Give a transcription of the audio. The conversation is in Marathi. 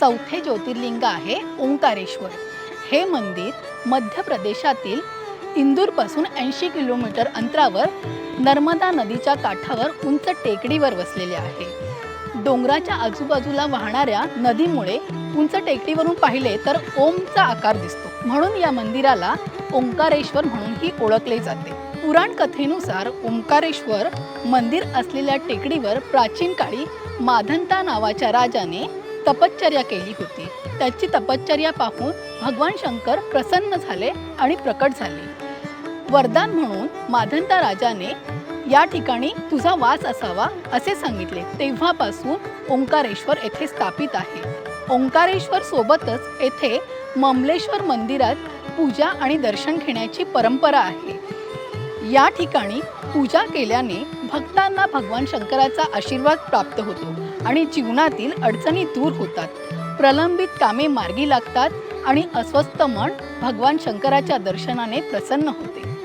चौथे ज्योतिर्लिंग आहे ओंकारेश्वर. हे मंदिर मध्य प्रदेशातील इंदूरपासून ऐंशी किलोमीटर अंतरावर नर्मदा नदीच्या काठावर उंच टेकडीवर वसलेले आहे. डोंगराच्या आजूबाजूला वाहणाऱ्या नदीमुळे उंच टेकडीवरून पाहिले तर ओमचा आकार दिसतो. म्हणून या मंदिराला ओंकारेश्वर म्हणूनही ओळखले जाते. पुराण कथेनुसार ओंकारेश्वर मंदिर असलेल्या टेकडीवर प्राचीन काळी माधंता नावाच्या राजाने तपश्चर्या केली होती. त्याची तपश्चर्या पाहून भगवान शंकर प्रसन्न झाले आणि प्रकट झाले. वरदान म्हणून माधंता राजाने या ठिकाणी तुझा वास असावा असे सांगितले. तेव्हापासून ओंकारेश्वर येथे स्थापित आहे. ओंकारेश्वर सोबतच येथे ममलेश्वर मंदिरात पूजा आणि दर्शन घेण्याची परंपरा आहे. या ठिकाणी पूजा केल्याने भक्तांना भगवान शंकराचा आशीर्वाद प्राप्त होतो आणि जीवनातील अडचणी दूर होतात. प्रलंबित कामे मार्गी लागतात आणि अस्वस्थ मन भगवान शंकराच्या दर्शनाने प्रसन्न होते.